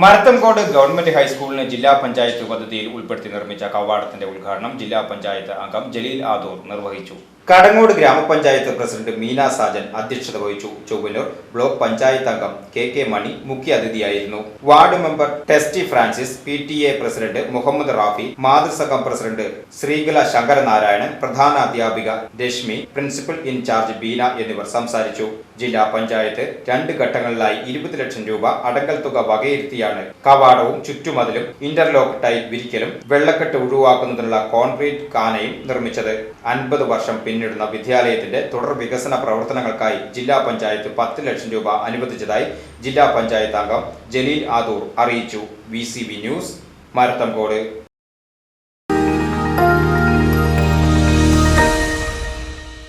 Marathamcode government ഹൈസ്കൂളിന് ജില്ലാ പഞ്ചായത്ത് പദ്ധതിയിൽ ഉൾപ്പെടുത്തി നിർമ്മിച്ച കവാടത്തിന്റെ ഉദ്ഘാടനം ജില്ലാ പഞ്ചായത്ത് അംഗം ജലീൽ ആദൂർ നിർവഹിച്ചു. കടങ്ങോട് ഗ്രാമപഞ്ചായത്ത് പ്രസിഡന്റ് മീന സാജൻ അധ്യക്ഷത വഹിച്ചു. ചൊവ്വനൂർ ബ്ലോക്ക് പഞ്ചായത്ത് അംഗം കെ കെ മണി മുഖ്യ അതിഥിയായിരുന്നു. Ward member Testy Francis P T A president Muhammad Rafi മാതൃസംഘം president Sreekala Sankaranarayanan പ്രധാന അധ്യാപിക രശ്മി പ്രിൻസിപ്പൽ ഇൻചാർജ് ബീന എന്നിവർ സംസാരിച്ചു. ജില്ലാ പഞ്ചായത്ത് രണ്ട് ഘട്ടങ്ങളിലായി ഇരുപത് ലക്ഷം രൂപ അടങ്കൽ തുക വകയിരുത്തിയാണ് കവാടവും ചുറ്റുമതിലും ഇന്റർലോക്ക് ടൈൽ വിരിക്കലും വെള്ളക്കെട്ട് ഒഴിവാക്കുന്നതിനുള്ള കോൺക്രീറ്റ് കാനയും നിർമ്മിച്ചത് അൻപത് വർഷം പിന്നിടുന്ന വിദ്യാലയത്തിന്റെ തുടർ വികസന പ്രവർത്തനങ്ങൾക്കായി ജില്ലാ പഞ്ചായത്ത് പത്ത് ലക്ഷം രൂപ അനുവദിച്ചതായി ജില്ലാ പഞ്ചായത്ത് അംഗം ജലീൽ ആദൂർ അറിയിച്ചു. V news Marathamcode.